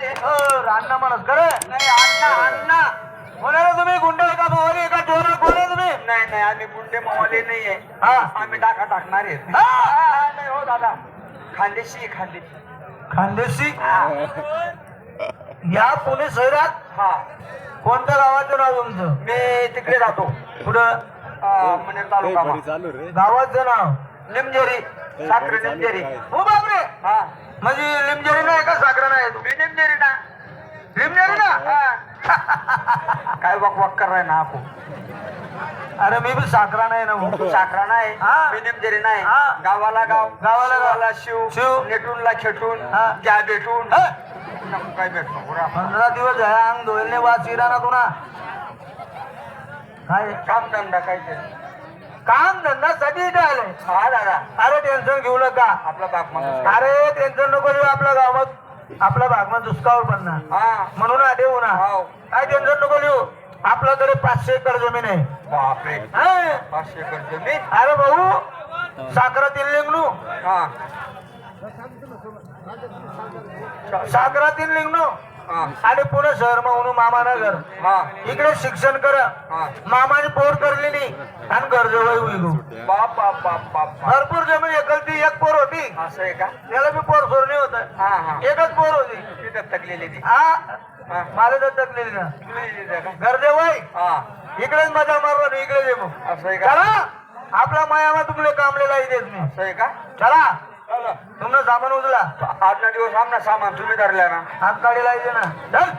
मामाले अण्णा म्हणत खरं नाही अण्णा अण्णा. कोणाला तुम्ही गुंड आहे का मोहरी आहे का चोर कोण आहे तुम्ही? नाही नाही आम्ही गुंडे मामाले नाहीये. हा. आम्ही टाका टाकणार आहेत हा. हा, हा, नाही हो दादा. खांदेशी खांदेशी खानदेशी. हा. या पुणे शहरात हा. कोणत्या गावाचं नाव तुमचं? मी तिकडे जातो पुढं म्हणजे तालुका गावाचं नाव? निमजेरी साखरे निमजेरी हो बापरे! हा. म्हणजे लिमजेरी नाही का साखरा नाही? ना. लिमजेरी ना? हा. काय वक वक कर ना आपण? अरे मी बी साखरा नाही ना भाऊ. तू साखरा नाही. हा. मी निमजेरी नाही. हा. गावाला गाव. गावाला गाव. शिवाला शिव. शिव. नेटूनला खेटून. हा. ज्या भेटून. हे, नको काय भेटतो पुरा. पंधरा दिवस झाले अंग वाच शिरा ना तुला काय? काम धंदा काय ते? काम धंदा साठी इथे आले हा दादा. अरे टेन्शन घेऊ नका. आपला बाप माणूस अरे टेन्शन नको घेऊ आपल्या गावात. आपल्या भागમાં दुष्काळ पडणार. हा. म्हणून आठे ना. हो. काय टेन्शन नको लिहू आपल्याकडे पाचशे एकर जमीन आहे. बापरे. हा. पाचशे एकर जमीन? अरे भाऊ साखरातील लिंगणू हा. साखरातील लिंगणू आणि पुणे शहर म्हणून मामानगर हा. इकडे शिक्षण कर. मामाने पोर करली नाही. आणि घर जवळ उगू बाप बाप बाप बाप बाप. भरपूर जमीन एकलती एक पोर होती. असं आहे का? त्याला बी पोर सोडणे होत. एकच पोर होती. तकलेली ती. हा. मला तर तकलेली ना. हा. इकडेच मजा नाही इकडे असं आहे का? आपला मायामा तुमले कामलेला इथेच मी. असं आहे का? चला. तुमनं सामान उचला. आठ ना दिवस आमना सामान तुम्ही धरल्या ना. हात काढीला येते ना. चल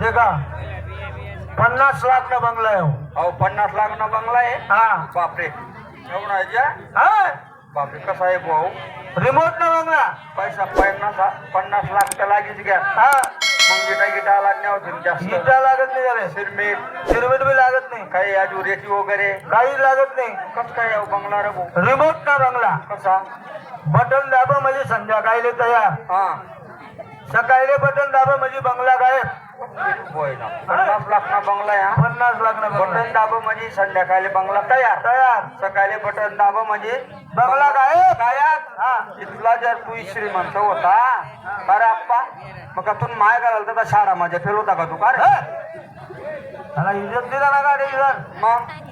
देखा पन्नास लाख ना बंगला आहे हो. अहो पन्नास लाख ना बंगला आहे? हा. बापरे. एवढा आहे का? हा. बापरे कसा आहे भाऊ? रिमोट ना बंगला. पैसा पन्नास पन्नास लाख तर लागेच घ्या हा. मग गिटा गिटा लागण्या होतील जास्त. इटा लागत नाही त्याला सिरमीट सिरमिट बी लागत नाही. काही अजून रेती वगैरे. काहीच लागत नाही. कस काय बंगला रे भाऊ? रिमोट ना बंगला? कसा? बटन दाबा म्हणजे संध्याकाळी तयार. हा. सकाळी बटन दाबा म्हणजे बंगला गायब. पन्नास लाख ना बंगला हा पन्नास लाख ना बटन दाब म्हणजे संध्याकाळी बंगला तयार. तयार. सकाळी बटन दाब म्हणजे बंगला गायब. तयार हा. इथला जर तू श्रीमंत होता अरे आप्पा मग तू माय घालाल तर शाळा माझ्या फेल होता का तू? का रे? त्याला इज्जत दिला ना गाडी मग?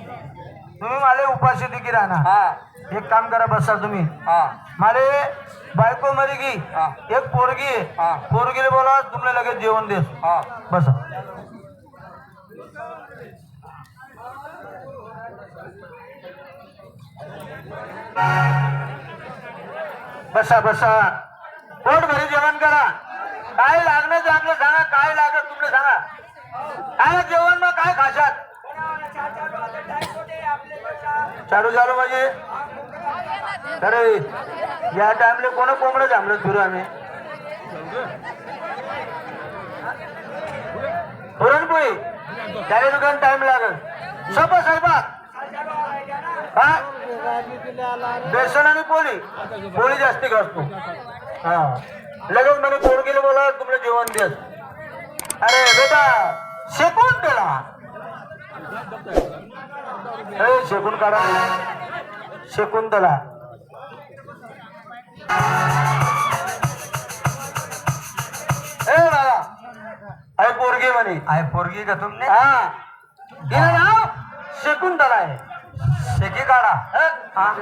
तुम्ही मला उपाशी दिकी राहणार. हा. एक काम करा बसा तुम्ही. हा. माले बायको मरी गी. एक पोरगी आहे. हा. पोरगीला बोला तुम्हाला लगेच जेवण हा. बसा. बसा बसा. पोट भरी जेवण करा. काय लागणं आपलं सांगा काय लागत तुमले सांगा. काय जेवण मग काय खाशात? चालू चालू म्हणजे. अरे या टाइमले कोण कोंबडं थांबलं फिरू आम्ही? पुरणपोळी. त्याला दुकान टाइम लागल. सब स्वयंपाक हा? बेसन आणि पोळी. पोळी जास्ती घासतो हा. लगेच फोन केल बोला तुमचं जेवण देस अरे बेटा शेकून त्याला ए शेकून काढा. शेकून त्याला. ए बाबा अरे पोरगी म्हणे. आहे पोरगी का तुमने हा. तिला नाव शकुंतला आहे शेकी काढा. हा.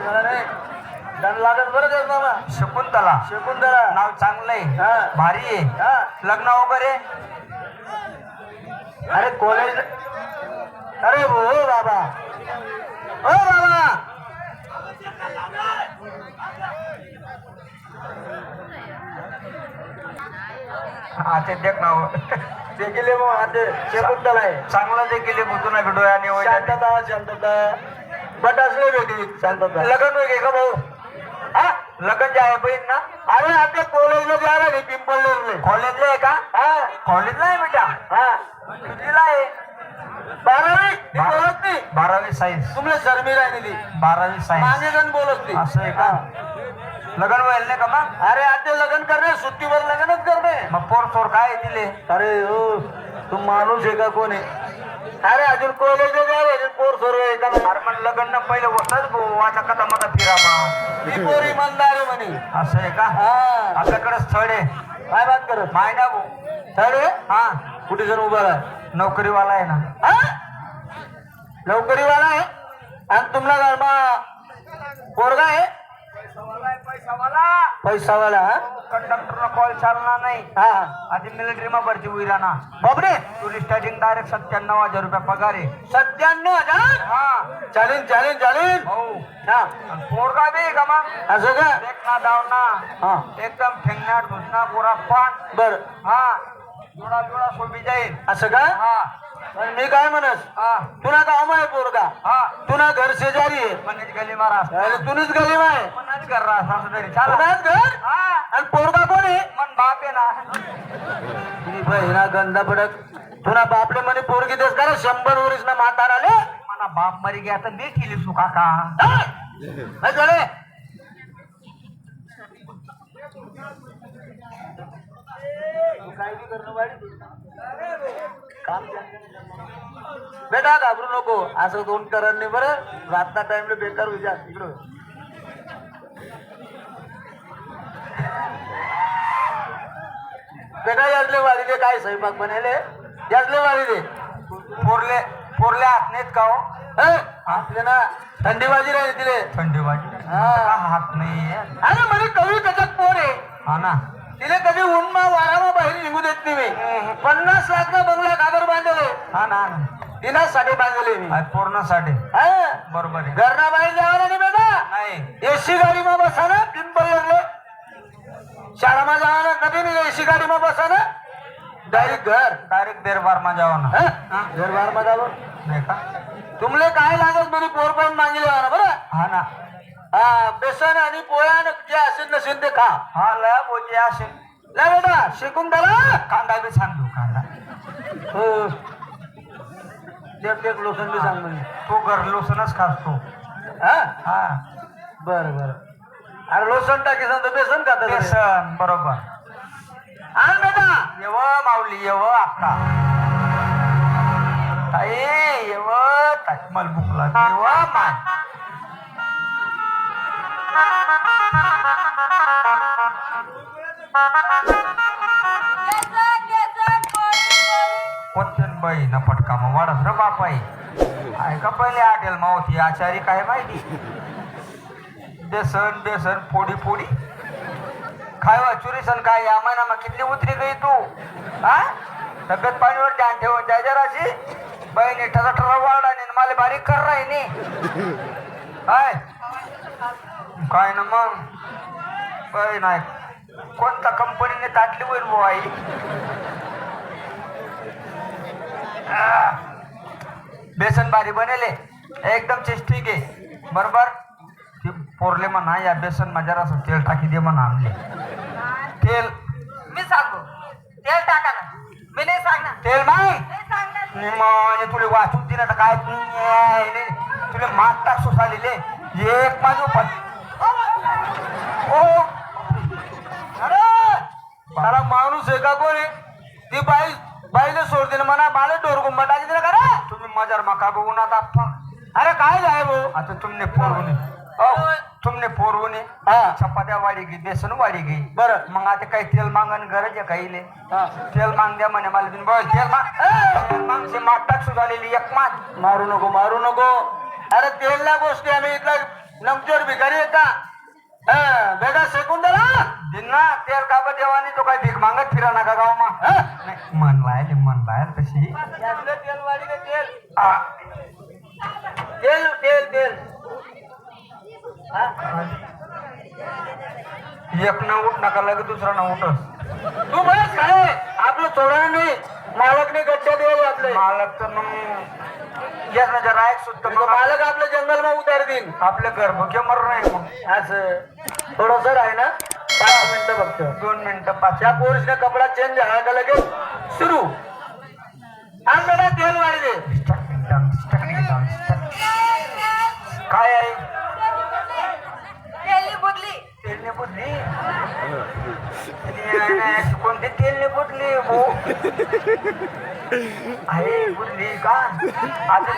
दण लागत बरं तेच मामा? शकुंतला शकुंतला नाव चांगलं आहे. हा. भारी आहे. हा. लग्न वगैरे अरे कॉलेज अरे हो बाबा। हो बाबा। हा ते देख ना. ते गेले मग आता शकुंतला आहे. चांगलं ते केले बुतू ना डोळ्याने वैद्याने. शांतता शांतता. बट असले भेटी शांतता. लग्न वगैरे का भाऊ? हा? लग्न जे आहे बहीण ना? अरे आपल्या कॉलेजला जायला नाही पिंपळनेरले. कॉलेजला आहे का? हा. कॉलेजला आहे बेटा. हा. कितीला आहे? बारावी बारावी सायन्स तुमले शर्मी राहिली बारावी सायन्स मागे जण बोलत नाही. असं आहे का? लग्न व्हायला नाही का मग? अरे आता लग्न करणे सुट्टीवर लग्नच करणे मग पोर चोर काय दिले अरे हो तू माणूस आहे का कोण? आहे अरे अजून कॉलेज पोर सर्व आहे का अरे पण लग्न पहिले होतच भाऊ आता कथा मता फिरा मा ती पोर इमानदार आहे म्हणे. असं आहे का? हा. आपल्याकडे स्थळ आहे. काय बात करत? माय ना भाऊ साडे हा. कुठे जण उभा आहे नोकरीवाला आहे ना. हा? नोकरीवाला आहे? आणि तुमला घरमा पोरगा आहे? पैसावाला पैसावाला हा? कंडक्टर कॉल चालणार नाही. हा. आधी मिलिटरी मा भरती होईल ना. बापरे! तुला स्टार्टिंग डायरेक्ट सत्त्याण्णव हजार रुपये पगार आहे. सत्त्याण्णव हजार? हा. चालेल चालेल चालेल. हा. पोरगा बी का मग? असं का? ना दाव ना हा. एकदम ठेंगण्यात घुसना गोरा पान. बर. हा. जोडा जोडा सोबी जाईल असं का? हा. पण मी काय म्हणस? हा. तुला काम आहे पोरगा. हा. तुला घर शेजारी आहे. मनीष गली अरे तुनीच मनाच रहा तरी. चाला. तुलाच घर? हा. आणि पोरगा कोण आहे? मन बाप आहे ना. बहिणा गंधा पडक तुला बापले म्हणे पोरगी देस. करा शंभर वरीस ना म्हातार आले मना बाप मरी गया तर मी केली बेटा घाबरू नको. असं दोन करण नाही बरं. रातचा टाइमला बेकार विचार इकडं. बेटा यातले वारीले? काय स्वयंपाक बनायले यातले वारीले? पोरले पोरले हात नाहीत का हो? हं? आपले ना. थंडी बाजी राहिली तिले. थंडी वाजी? हा. हात नाही अरे म्हणे कवी त्याच्यात पोर आहे. हा ना. तिने कधी उन्मा वारामा बाहेर निघू देत नाही मी पन्नास लाख बंगला काबर बांधले हा ना हा ना. तिनं साठी बांधले मी. पूर्णसाठी. हं? बरोबर घरना बाहेर जावा नाही बेटा. नाही. एसी गाडी मा बसा ना पिंपल लागले शाळामा जावा ना कधी नाही एसी गाडी मा बसा ना डायरेक्ट घर. डायरेक्ट दरबार मा जावा ना? घर बाहेर मा जावं. नाही का? तुमले काय लागत म्हणे पोर पण मागले ना बरं? हा ना. हा बेसन आणि पोळ्या जे असेल नसेल ते खा. हा लय बोलले असेल. नाही बेटा शिकून त्याला कांदा बी सांग तू कांदा. हो. देख देख लोसन बी सांग म्हणे तो घर लोसनच खातो. हा? हा. बर बर. अरे लोसन टाकी सांगतो बेसन खाता बेसन बरोबर. आण बेटा. येव माऊली येव आता ताई येव ताई. मला भूक लागली. येव माय. कोणत्या बाई? ना पटका मग वाढत र बापाई. ऐका पहिले आटेल मावती आचारी काय माहिती? बेसन बेसन फोडी फोडी. काय वा चुरीसन काय? या महिना मग किती उतरी गई तू? हा तब्येत पाणीवर ध्यान ठेवून जाय जराशी बहिणी ठरा ठरा वाढ आणि मला बारीक कर राही काय काय ना मग? बाई नाही. कोणता कंपनीने ताटली होईल बुवा आई? बेसन भारी बनेले एकदम ठीक आहे बरोबर? ती पोरले म्हणा या बेसन मा जरासं तेल टाकी दे म्हणा आणले. तेल. मी सांगू. तेल टाका ना. मी नाही सांगणार. तेल माय नाही तुला वाचून दिलं तर काय तुला मात टाक सुसालेले. एक माझं अरे साला माणूस आहे का कोणी? ती बाई बाईला सोडते ना म्हणा मला डोर गुंबा टाकी दिला का? तुम्ही मजार मका आता आप्पा अरे काय जाय भाऊ? आता तुमने पोरवणे तुमने पोरवणे हा. चपात्या वाढी गई बेसन वाढी गई बरं. मग आता काही तेल मागण गरज आहे काही हा. तेल माग द्या म्हणे मला तुम्ही. तेल माग. तेल मागचे माग टाक सुधारलेली एक माग. मारू नको मारू नको. अरे तेलला गोष्टी आम्ही इथला. नमचोर भिकारी आहे का? हा, बेटा शेकून दिना तेल काबा देवानी तो काय भीक मागत फिरा नका गाव मा मन लायल मन लायल तशी. तेल तेल का तेल तेल. तेल तेल एक न उठ नका लगे दुसरा न उठ. तू बस काय आपलं चोडा नाही. मालकने गच्च्या देऊ आपले. मालक तर मग ना जरा ऐक सुद्धा मालक आपलं जंगलमा उतार देईन. आपले घर भुके मर नाही मग असं. थोडस आहे ना? पाच मिनिटं फक्त. दोन मिनिटं पाच त्या पोरीसने कपडा चेंज झाला का लगेच? सुरू. बेटा तेल वाढी दे. काय आहे? तेली बुदली तेलने बुद्धी कोणते तेलने बुटली बुटली आहे बुटली का आता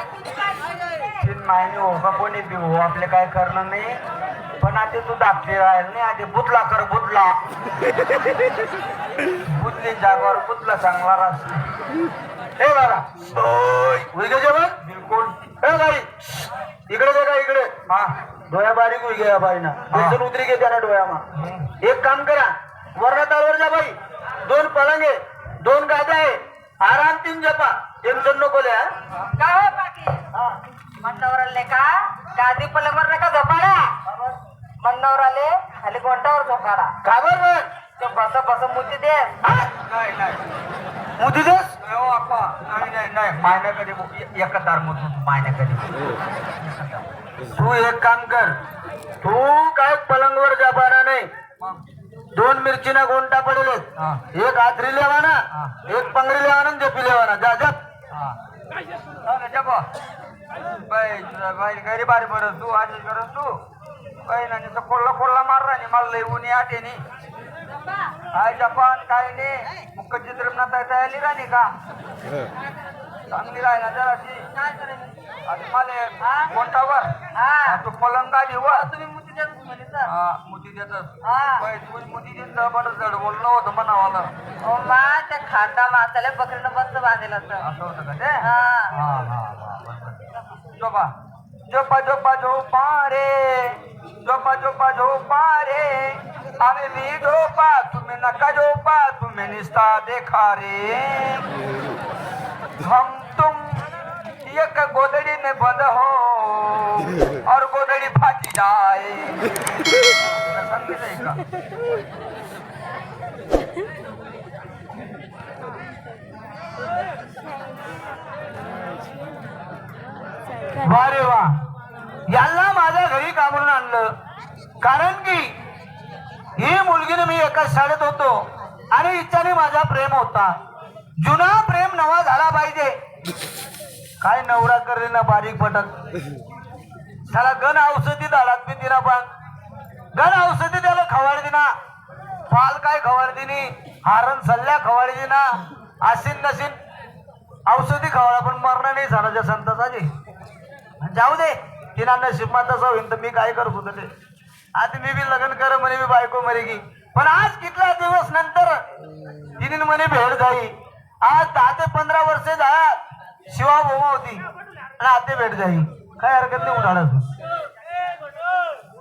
तीन महिने हो का कोणी बी हो आपले काय करणं नाही. पण आता तू दाखते राहील नाही आधी बुतला कर बुतला बुतली जागावर बुतला चांगला राहतो हे बाबा उलगे जेवण? बिलकुल. हे बाई. इकडे बघा इकडे? हा. डोळ्या बारीक उलगे या बाईना. बेसन उतरी घे त्याला डोळ्यामा. एक काम करा. वर्ण तालवर जा बाई. दोन पलंगे दोन गाद्या आहे. हा? हो. आले का? गादी पलंगवर नका झोपाडा? मंडावर आले खाली गोंटावर झोपाडा. का बरं बरं? ते बस बस मुद्दे दे? नाही नाही. नाही हो अप्पा नाही नाही नाही. मायना कधी एकच दार मधून मायना कधी तू एक काम कर. तू काय पलंगवर जपाना नाही? दोन मिरचीना गोंटा पडेल. एक आथरी लेवाना. एक पंगरी लेवाना जपी लेवाना. जा जपा बाई तुझा बाई घरी बारी बरं. तू आज करत तू. बाई ना नुसतं कोल्हा कोल्हा मारला नाही मला लई ऊन आटे नी काय जपान काय नाही. मुख चित्र तयारी राहिली का? चांगली राहिला जराशी. आता मला कोणतावर हा. तू पलंगा वर. तुम्ही हा हा. बाई होतं म्हणावाला ओ मा त्या खाता माताला बकरीनं बंद बांधेल असं असं होतं का ते? हा. हा हा हा बरोबर. जोपा जोपा जोपा झोपा रे. जोपा जोपा झोपा रे. मी झोपा. तुम्ही नका झोपा. तुम्ही निस्ता देखा रे. हम तुम एक गोदड़ी में बंद हो और गोदड़ी फाटी जाए। संगीत वा रे वा यांना माझ्या घरी का आणलं. कारण की ही मुलगीने मी एकाच शाळेत होतो आणि हिच्याने माझा प्रेम होता. जुना प्रेम नवा झाला पाहिजे. काय नवरा करले ना बारीक पटक? त्याला गण औषधी दालात मी दिना पण गण औषधी त्याला खवाड दिना फाल काय खवाड दिनी हारण सल्ल्या खवाड दिना आसीन नसीन औषधी खवाडा पण मरण नाही झाडाच्या संतासाची जाऊ दे तिना नशीब तसं होईल तर मी काय करत होतो ते? आधी मी बी लग्न कर म्हणे मी बायको मरेगी. पण आज कितला दिवस नंतर? तिने म्हणे भेट जाई आज दहा ते पंधरा वर्ष झाला. शिवा बोमा होती. आणि आता भेट झाली काय हरकत नाही उठाडत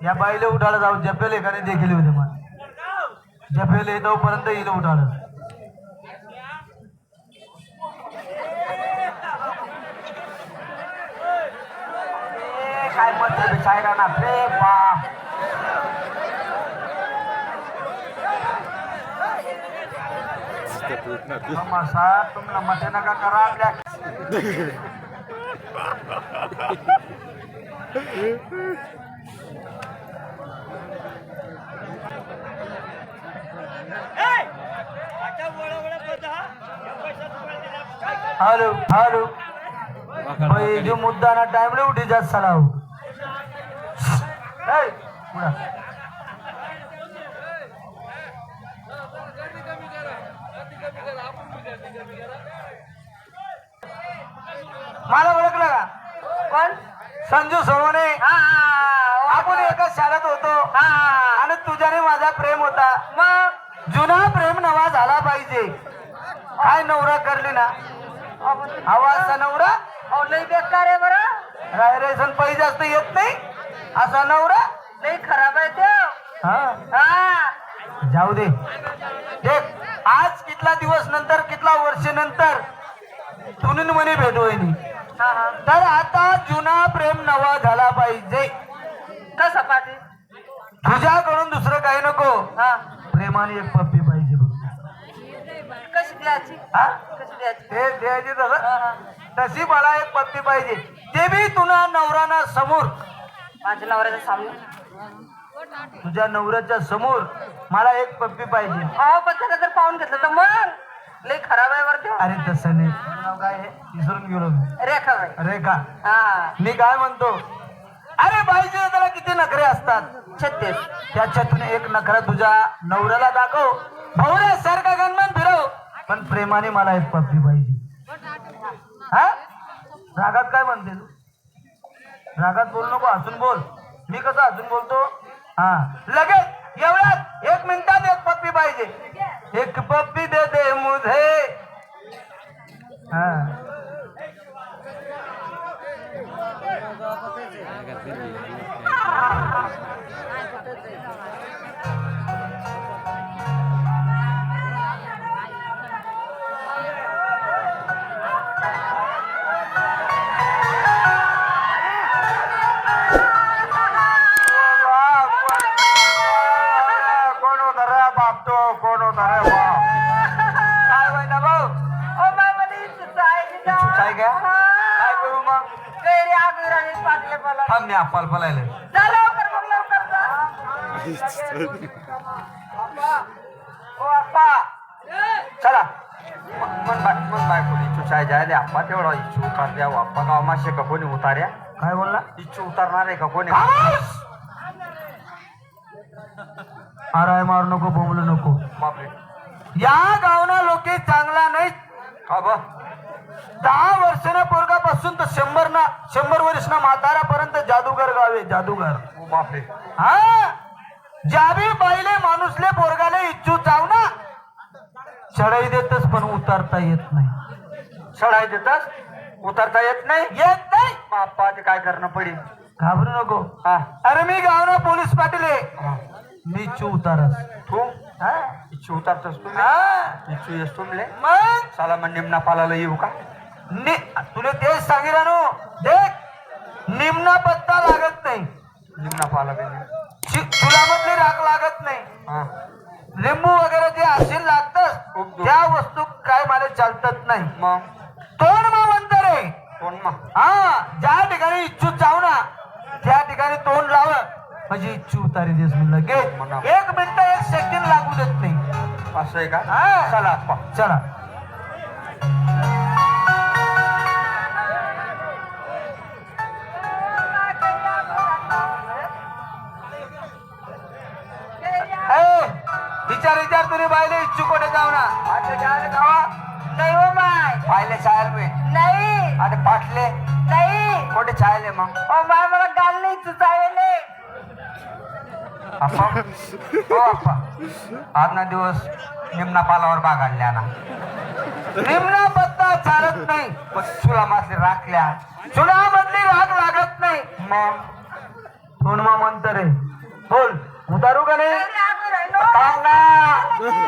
या बाईले उठाडत जाऊ जपेले नाही देखील होते मला जपेले तोपर्यंत हिला उठाडत ए, काय मत बिचायला ना रे तुम्हाला मते नका करा. आपल्या हॅलो हॅलो भाई जो मुद्दा ना टाइम उठी जात साला हो मला ओळखलं का? कोण? संजू हा, आपण एकाच शाळेत होतो. आणि तुझ्याने माझा प्रेम होता. मग? जुना प्रेम नवा झाला पाहिजे. काय नवरा करली ना? आवाजचा नवरा? लई बेकार आहे बरं. रायरेसन पै जास्त येत नाही. असा नवरा? लई खराब आहे ते. हा. हा. जाऊ दे. देख आज कितला दिवस नंतर कितला वर्ष नंतर तुनून म्हणे भेट हा हा. तर आता जुना प्रेम नवा झाला पाहिजे. कसं पाटील तुझ्याकडून दुसरं काही नको. हा. प्रेमाने एक पप्पी पाहिजे. कशी द्यायची? हा? द्यायची? ते द्यायची हा, तसं हा. तशी मला एक पप्पी पाहिजे. ते बी तुला नवराना समोर. माझ्या नवऱ्याच्या सामने. तुझ्या नवऱ्याच्या समोर मला एक पप्पी पाहिजे. अहो पण त्याला जर पाहून घेतलं तर मग? लई खराब आहे बरं ते अरे तसं नाही. तुझं नाव काय आहे? विसरून गेलो मी. रेखा बाई. रेखा. हा. मी काय म्हणतो? अरे बाईचे त्याला किती नखरे असतात? छत्तीस. त्याच्यातून एक नखरा तुझ्या नवऱ्याला दाखव. भवऱ्या सारखा गणमान फिरव. पण प्रेमाने मला एक पप्पी पाहिजे. हा? रागात काय म्हणते तू? रागात बोल नको हसून बोल. मी कसं हसून बोलतो? हा. लगेच एवढ्यात एक मिनिटात एक पप्पी पाहिजे. एक पप्पी दे दे मुझे. हा. अप्पाल पलायले. जा लवकर मग लवकर जा. ओ अप्पा चला. मन बाय मन बाय कोणी इच्छू जायले तेवढा इच्छू उतार द्या अप्पा गाव मासे का कोणी उतार्या काय बोलला? इच्छू उतारणार आहे का कोणी? आराय मारू नको बोंबलू नको. बापरे. या गावना लोके चांगला नाही का ब? दहा वर्षाना पोरगापासून तर शंभर ना शंभर वर्ष ना म्हाताऱ्यापर्यंत जादूगर गावे जादूगर. हा? जाबी बाईले माणूसले पोरगाले इच्छू चावना चढाई देतच पण उतरता येत नाही. चढाई देतात उतरता येत नाही? येत नाही. बाप्पा ते काय करणं पडेल घाबरू नको. हा. अरे मी गावना पोलीस पाटील आहे. मी इच्छू उतारस. तू? हा? इच्छू उतारतोस तू हा? इच्छू तुमले. मग? साला मग निमना पालाला येऊ का? नि- तुला तेच सांगितलं नो देख निम्ना पत्ता लागत नाही. निमना पाला बेने चि- चुलामधली राख लागत नाही. हा. लिंबू वगैरे जे असेल लागतं. त्या वस्तू काय मला चालतच नाही. मग? तोंड म्हणत रे. कोण मग हा ज्या ठिकाणी इच्छू चावना त्या ठिकाणी तोंड लाव म्हणजे इच्छू उतारी देस म्हणलं. एक मिनिट एक सेकंड लागू देत नाही. असं आहे का? हा. चला अप्पा चला. ए, विचार विचार तुम्ही बायले इच्छू कोणी जावना आता जायला गावा नाही हो माय. पाहिले चायल मी नाही. आता पाटले नाही. कोठे चायले मग? ओ माय मला गाल नाही चुचावेले अप्पा. हो अप्पा. आज ना दिवस निमना पालावर बागाडल्या ना निम्ना पत्ता चालत नाही पण चुला मासले राखल्या. चुनामधली राग लागत नाही. मग तोंडमा म्हणत रे. बोल उतारू का नाही? आगुराने थांब ना.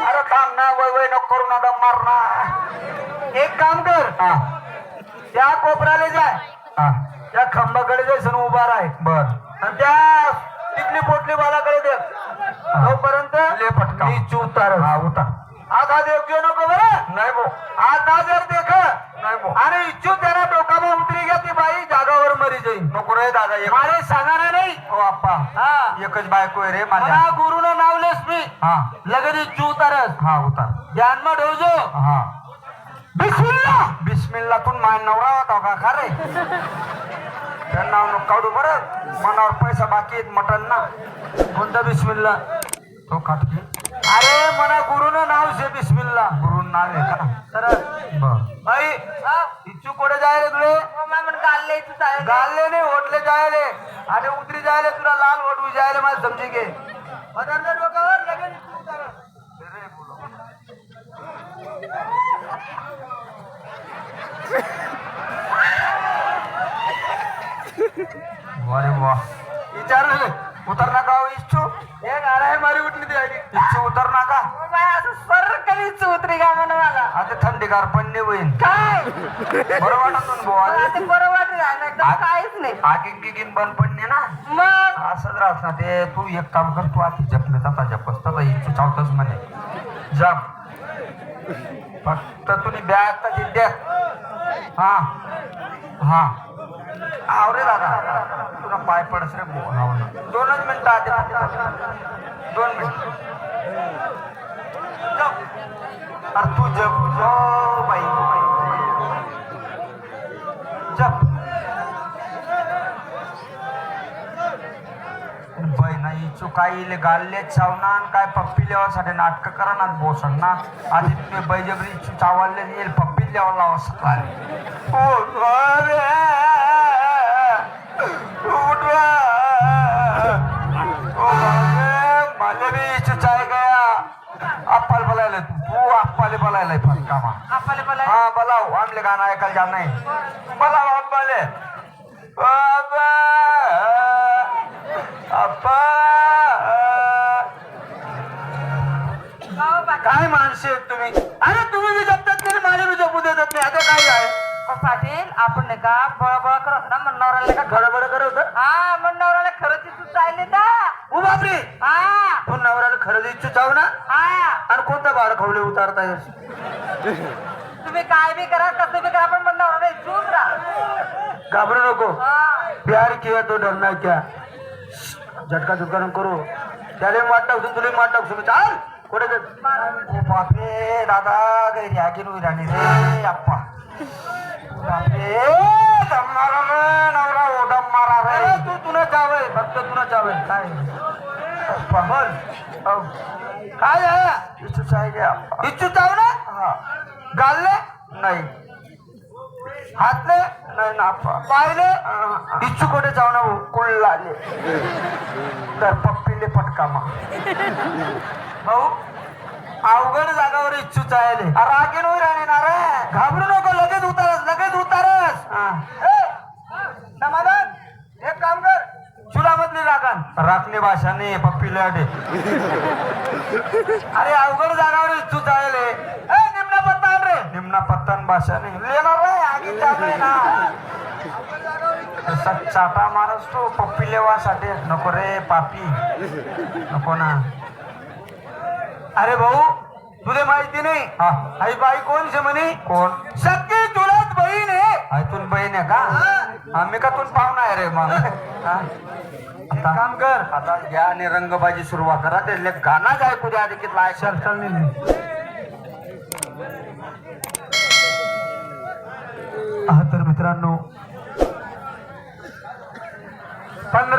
अरे थांब ना वय वय नको करू ना दम मार ना. एक काम कर. त्या कोपऱ्याला जाय त्या खांबाकडे जायचं उभा राह. बर. आणि त्या तिथली पोटली बालाकडे दे तोपर्यंत ले पटका. मी चुतार हा उतर आता देव घेऊ नको बरं? नाही भाऊ आता जर देख. नाही भाऊ आणि इच्छू त्याला डोकामा उतरी घ्या ती बाई जागावर मरी जाईल नको रे दादा एक मारे सांगणार नाही. हो अप्पा हा. एकच बायको आहे रे माझ्या. मला गुरुनं नावलेस मी. हा. लगेच इच्छू उतारस हा उतर ध्यान मा ठेवजो. हा. बिस्मिल्ला बिस्मिल्ला तून माय नवरा होता का? खा त्यांना नाव काढू बरं. मनावर पैसा बाकी आहेत मटन ना. कोणता बिस्मिल्ला. तो खाटकी अरे मना गुरुनं नाव शे बिस्मिल्ला. गुरु नाव आहे का? तर बाई इच्छू कोडे जायले तुले? ओ माय मला गाल नाही चुचावेले गालले नाही ओटले जायले. आणि उतरी जायले तुला लाल ओढू जायले मला समजी घे. बदलले डोक्यावर लगेच इच्छू उतारस. वारे वा विचारले उतर नका हो इच्छू एक आराय मारी उठली ती इच्छू उतर नका सरकली उतरी का म्हणा मला आता थंडीगार पन्ने होईल काय बरं वाटत भाऊ मला ते बरं वाटत काहीच नाही आगिन गिगिन बंद पडणे ना मग असंच राहत ना ते तू एक काम कर तू आधी जपले तसा जपस तसा इच्छू चावतच म्हणे जप फक्त तुम्ही बॅग तशी द्या हा हा आवरे दादा. तुला पाय पडस रे दोनच मिनिटं आधी. दोन मिनिट. अरे तू जप जो बाई. जप बाई नाही चुकाईले गाल्ले चावना काय पप्पी लेवासाठी नाटक ना बोसन ना आधी तुम्ही बैजबरी चावलले येईल पप्पी लेवा लावा सकाळी हो, गया। अप्पाल बोलायला तू अप्पाले बोलायला पण कामा हा बोलाव आमले गाणं ऐकायला नाही. बोलाव अप्पाले. बाबा अप्पा हो, काय माणसे आहेत तुम्ही? अरे तुम्ही बी जपतात तरी मला बी जपू देतात नाही. आता काय आहे? पाटील आपण नाही का बळबळ करत ना नाही का गडबड करत हा मनोराला खरंच तू चालले ना ओ बापरे! हा. तू नवऱ्याला खरं इच्छू चाव ना? हा. आणि कोणता बाळ खवले उतारताय तुम्ही काय बी करा कसं बी करा पण मनोराला चूक राहा. घाबरू नको. प्यार किया तो डरना क्या झटका झुटका नको करू. त्याला माट टाकतो तुला माट टाकतो चाल. कुठे बापरे दादा घरी आगी राणी? रे अप्पा नवरा ओ मारा रे तू तुला चावय फक्त तुला चावय काय अप्पा बोल काय आहे इच्छू चाय गया इच्छू चाव ना हा गालले नाही हातले नाही ना अप्पा पाहिले अं, इच्छू कुठे चाव ना भाऊ कुल्लाले तर पप्पीले पटकामा भाऊ अवघड जागावर इच्छू चायले अरे आगी राणी ना रे घाबरू नको लगेच उतारस लगेच उतारस हा. ए, समाधान? एक काम कर. चुलामधली राखण राखणी भाषा नाही पप्पी लाडे अरे अवघड जागावर चायले ए निम्न पत्ता रे. निम्ना पत्तन भाषा नाही लेणार रे आगी चालू ना तसा चाटा माणूस तो. पप्पी लेवासाठी. नको रे पापी. नको ना. अरे भाऊ तुले माहिती नाही. आई बाई कोण शे म्हणे? कोण? चुलत बहीण आहे. आयतून बहीण आहे का? आम्ही का तून पाहुणा आहे रे मग? हा? काम कर. आता या आणि रंगबाजी सुरुवात करा ते ले- गाणंच ऐकू द्या आधी कितला ऐकल चल चल नाही हा तर मित्रांनो पंधरा